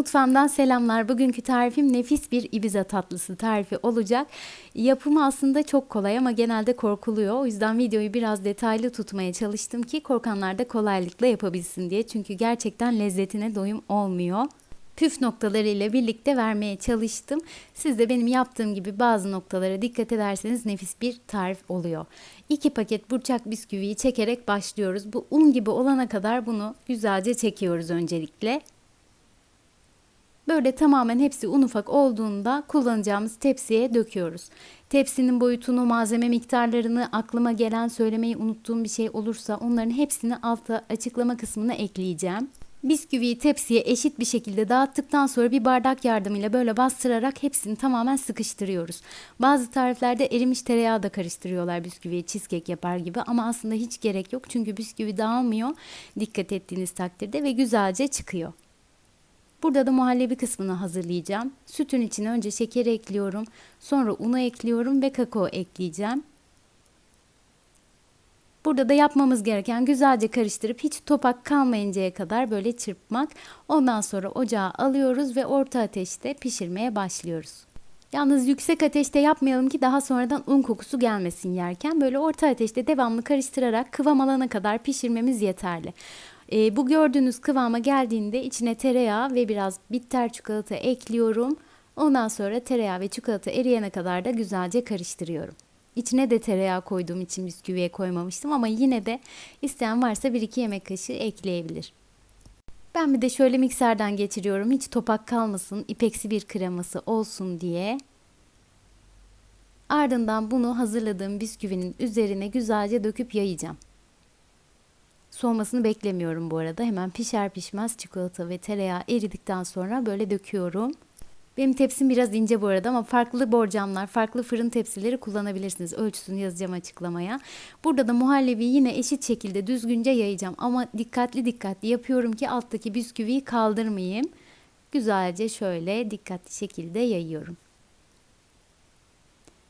Mutfağımdan selamlar. Bugünkü tarifim nefis bir Ibiza tatlısı tarifi olacak. Yapımı aslında çok kolay ama genelde korkuluyor. O yüzden videoyu biraz detaylı tutmaya çalıştım ki korkanlar da kolaylıkla yapabilsin diye. Çünkü gerçekten lezzetine doyum olmuyor. Püf noktaları ile birlikte vermeye çalıştım. Siz de benim yaptığım gibi bazı noktalara dikkat ederseniz nefis bir tarif oluyor. 2 paket burçak bisküviyi çekerek başlıyoruz. Bu un gibi olana kadar bunu güzelce çekiyoruz öncelikle. Böyle tamamen hepsi un ufak olduğunda kullanacağımız tepsiye döküyoruz. Tepsinin boyutunu, malzeme miktarlarını, aklıma gelen söylemeyi unuttuğum bir şey olursa onların hepsini alta açıklama kısmına ekleyeceğim. Bisküviyi tepsiye eşit bir şekilde dağıttıktan sonra bir bardak yardımıyla böyle bastırarak hepsini tamamen sıkıştırıyoruz. Bazı tariflerde erimiş tereyağı da karıştırıyorlar bisküviye cheesecake yapar gibi ama aslında hiç gerek yok çünkü bisküvi dağılmıyor dikkat ettiğiniz takdirde ve güzelce çıkıyor. Burada da muhallebi kısmını hazırlayacağım. Sütün içine önce şekeri ekliyorum. Sonra unu ekliyorum ve kakao ekleyeceğim. Burada da yapmamız gereken güzelce karıştırıp hiç topak kalmayıncaya kadar böyle çırpmak. Ondan sonra ocağa alıyoruz ve orta ateşte pişirmeye başlıyoruz. Yalnız yüksek ateşte yapmayalım ki daha sonradan un kokusu gelmesin yerken. Böyle orta ateşte devamlı karıştırarak kıvam alana kadar pişirmemiz yeterli. E, bu gördüğünüz kıvama geldiğinde içine tereyağı ve biraz bitter çikolata ekliyorum. Ondan sonra tereyağı ve çikolata eriyene kadar da güzelce karıştırıyorum. İçine de tereyağı koyduğum için bisküviye koymamıştım ama yine de isteyen varsa 1-2 yemek kaşığı ekleyebilir. Ben bir de şöyle mikserden geçiriyorum. Hiç topak kalmasın, ipeksi bir kreması olsun diye. Ardından bunu hazırladığım bisküvinin üzerine güzelce döküp yayacağım. Soğumasını beklemiyorum bu arada. Hemen pişer pişmez çikolata ve tereyağı eridikten sonra böyle döküyorum. Benim tepsim biraz ince bu arada ama farklı borcamlar, farklı fırın tepsileri kullanabilirsiniz. Ölçüsünü yazacağım açıklamaya. Burada da muhallebi yine eşit şekilde düzgünce yayacağım. Ama dikkatli dikkatli yapıyorum ki alttaki bisküviyi kaldırmayayım. Güzelce şöyle dikkatli şekilde yayıyorum.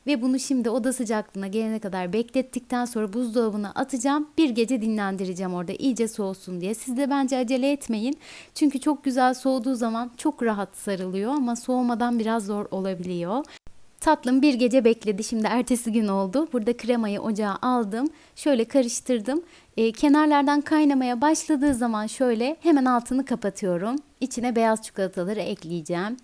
Ve bunu şimdi oda sıcaklığına gelene kadar beklettikten sonra buzdolabına atacağım. Bir gece dinlendireceğim orada iyice soğusun diye. Siz de bence acele etmeyin. Çünkü çok güzel soğuduğu zaman çok rahat sarılıyor ama soğumadan biraz zor olabiliyor. Tatlım bir gece bekledi. Şimdi ertesi gün oldu. Burada kremayı ocağa aldım. Şöyle karıştırdım. E, kenarlardan kaynamaya başladığı zaman şöyle hemen altını kapatıyorum. İçine beyaz çikolataları ekleyeceğim.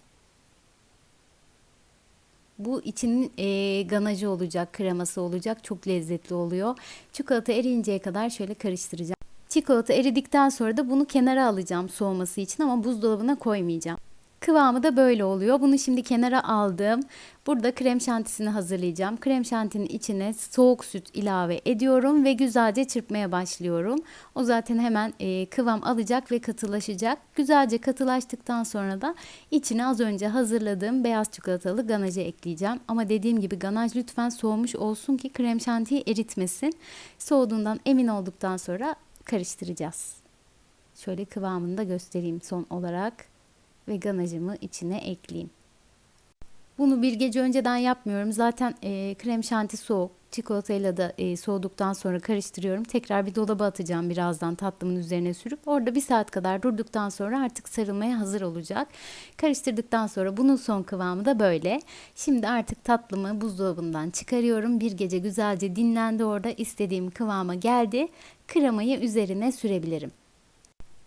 Bu içinin e, ganajı olacak, kreması olacak. Çok lezzetli oluyor. Çikolata eriyinceye kadar şöyle karıştıracağım. Çikolata eridikten sonra da bunu kenara alacağım soğuması için ama buzdolabına koymayacağım. Kıvamı da böyle oluyor. Bunu şimdi kenara aldım. Burada krem şantisini hazırlayacağım. Krem şantinin içine soğuk süt ilave ediyorum ve güzelce çırpmaya başlıyorum. O zaten hemen e, kıvam alacak ve katılaşacak. Güzelce katılaştıktan sonra da içine az önce hazırladığım beyaz çikolatalı ganajı ekleyeceğim. Ama dediğim gibi ganaj lütfen soğumuş olsun ki krem şantiyi eritmesin. Soğuduğundan emin olduktan sonra karıştıracağız. Şöyle kıvamını da göstereyim son olarak ve ganajımı içine ekleyeyim. Bunu bir gece önceden yapmıyorum. Zaten e, krem şanti soğuk. Çikolatayla da e, soğuduktan sonra karıştırıyorum. Tekrar bir dolaba atacağım birazdan tatlımın üzerine sürüp. Orada bir saat kadar durduktan sonra artık sarılmaya hazır olacak. Karıştırdıktan sonra bunun son kıvamı da böyle. Şimdi artık tatlımı buzdolabından çıkarıyorum. Bir gece güzelce dinlendi orada. istediğim kıvama geldi. Kremayı üzerine sürebilirim.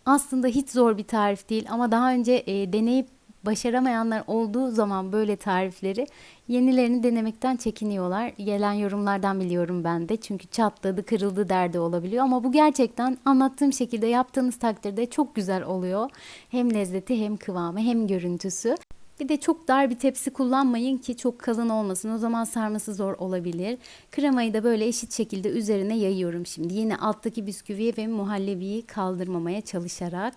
Aslında hiç zor bir tarif değil ama daha önce e, deneyip başaramayanlar olduğu zaman böyle tarifleri yenilerini denemekten çekiniyorlar. Gelen yorumlardan biliyorum ben de. Çünkü çatladı, kırıldı derdi olabiliyor ama bu gerçekten anlattığım şekilde yaptığınız takdirde çok güzel oluyor. Hem lezzeti hem kıvamı hem görüntüsü. Bir de çok dar bir tepsi kullanmayın ki çok kalın olmasın. O zaman sarması zor olabilir. Kremayı da böyle eşit şekilde üzerine yayıyorum şimdi. Yine alttaki bisküviyi ve muhallebiyi kaldırmamaya çalışarak.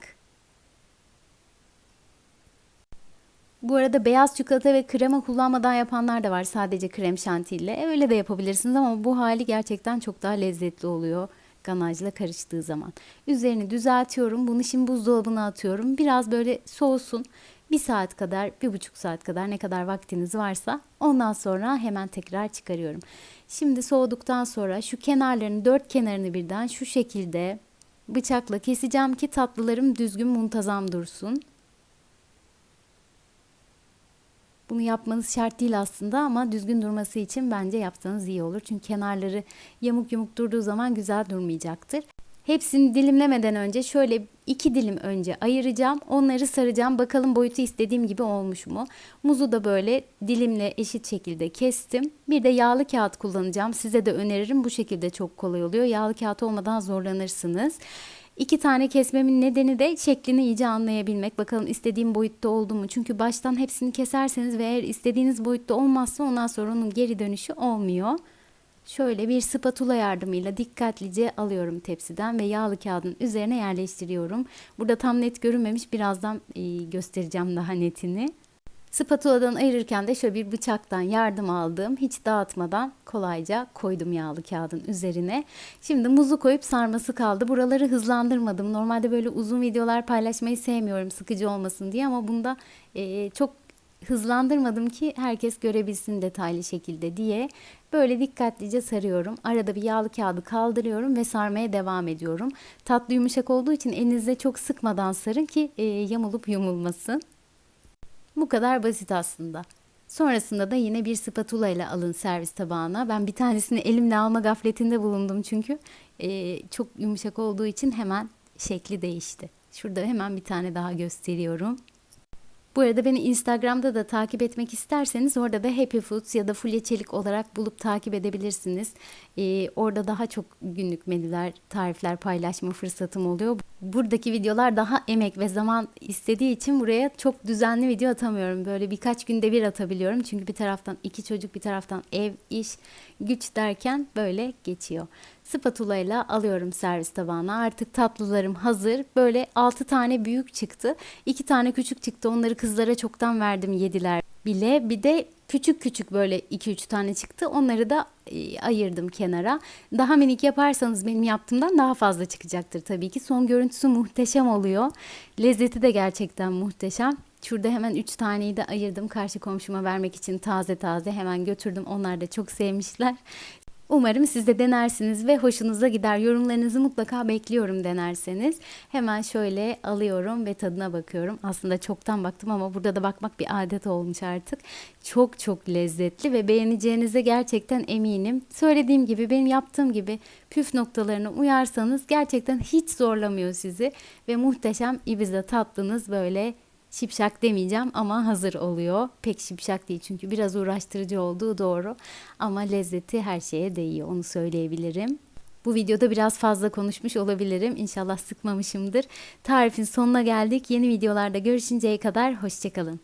Bu arada beyaz çikolata ve krema kullanmadan yapanlar da var sadece krem şantiyle. Öyle de yapabilirsiniz ama bu hali gerçekten çok daha lezzetli oluyor ganajla karıştığı zaman. Üzerini düzeltiyorum. Bunu şimdi buzdolabına atıyorum. Biraz böyle soğusun bir saat kadar, bir buçuk saat kadar ne kadar vaktiniz varsa ondan sonra hemen tekrar çıkarıyorum. Şimdi soğuduktan sonra şu kenarlarını, dört kenarını birden şu şekilde bıçakla keseceğim ki tatlılarım düzgün muntazam dursun. Bunu yapmanız şart değil aslında ama düzgün durması için bence yapsanız iyi olur. Çünkü kenarları yamuk yumuk durduğu zaman güzel durmayacaktır. Hepsini dilimlemeden önce şöyle iki dilim önce ayıracağım. Onları saracağım. Bakalım boyutu istediğim gibi olmuş mu? Muzu da böyle dilimle eşit şekilde kestim. Bir de yağlı kağıt kullanacağım. Size de öneririm. Bu şekilde çok kolay oluyor. Yağlı kağıt olmadan zorlanırsınız. İki tane kesmemin nedeni de şeklini iyice anlayabilmek. Bakalım istediğim boyutta oldu mu? Çünkü baştan hepsini keserseniz ve eğer istediğiniz boyutta olmazsa ondan sonra onun geri dönüşü olmuyor. Şöyle bir spatula yardımıyla dikkatlice alıyorum tepsiden ve yağlı kağıdın üzerine yerleştiriyorum. Burada tam net görünmemiş birazdan e, göstereceğim daha netini. Spatuladan ayırırken de şöyle bir bıçaktan yardım aldım. Hiç dağıtmadan kolayca koydum yağlı kağıdın üzerine. Şimdi muzu koyup sarması kaldı. Buraları hızlandırmadım. Normalde böyle uzun videolar paylaşmayı sevmiyorum sıkıcı olmasın diye ama bunda e, çok hızlandırmadım ki herkes görebilsin detaylı şekilde diye. Böyle dikkatlice sarıyorum. Arada bir yağlı kağıdı kaldırıyorum ve sarmaya devam ediyorum. Tatlı yumuşak olduğu için elinizde çok sıkmadan sarın ki e, yamulup yumulmasın. Bu kadar basit aslında. Sonrasında da yine bir spatula ile alın servis tabağına. Ben bir tanesini elimle alma gafletinde bulundum çünkü e, çok yumuşak olduğu için hemen şekli değişti. Şurada hemen bir tane daha gösteriyorum. Bu arada beni Instagram'da da takip etmek isterseniz orada da Happy Foods ya da Fulya Çelik olarak bulup takip edebilirsiniz. Ee, orada daha çok günlük menüler, tarifler paylaşma fırsatım oluyor. Buradaki videolar daha emek ve zaman istediği için buraya çok düzenli video atamıyorum. Böyle birkaç günde bir atabiliyorum. Çünkü bir taraftan iki çocuk, bir taraftan ev, iş, güç derken böyle geçiyor. Spatula ile alıyorum servis tabağına. Artık tatlılarım hazır. Böyle 6 tane büyük çıktı. 2 tane küçük çıktı. Onları kızlara çoktan verdim yediler bile. Bir de küçük küçük böyle 2-3 tane çıktı. Onları da e, ayırdım kenara. Daha minik yaparsanız benim yaptığımdan daha fazla çıkacaktır tabii ki. Son görüntüsü muhteşem oluyor. Lezzeti de gerçekten muhteşem. Şurada hemen 3 taneyi de ayırdım karşı komşuma vermek için taze taze hemen götürdüm. Onlar da çok sevmişler. Umarım siz de denersiniz ve hoşunuza gider. Yorumlarınızı mutlaka bekliyorum denerseniz. Hemen şöyle alıyorum ve tadına bakıyorum. Aslında çoktan baktım ama burada da bakmak bir adet olmuş artık. Çok çok lezzetli ve beğeneceğinize gerçekten eminim. Söylediğim gibi benim yaptığım gibi püf noktalarına uyarsanız gerçekten hiç zorlamıyor sizi ve muhteşem Ibiza tatlınız böyle şipşak demeyeceğim ama hazır oluyor. Pek şipşak değil çünkü biraz uğraştırıcı olduğu doğru ama lezzeti her şeye değiyor onu söyleyebilirim. Bu videoda biraz fazla konuşmuş olabilirim. İnşallah sıkmamışımdır. Tarifin sonuna geldik. Yeni videolarda görüşünceye kadar hoşçakalın.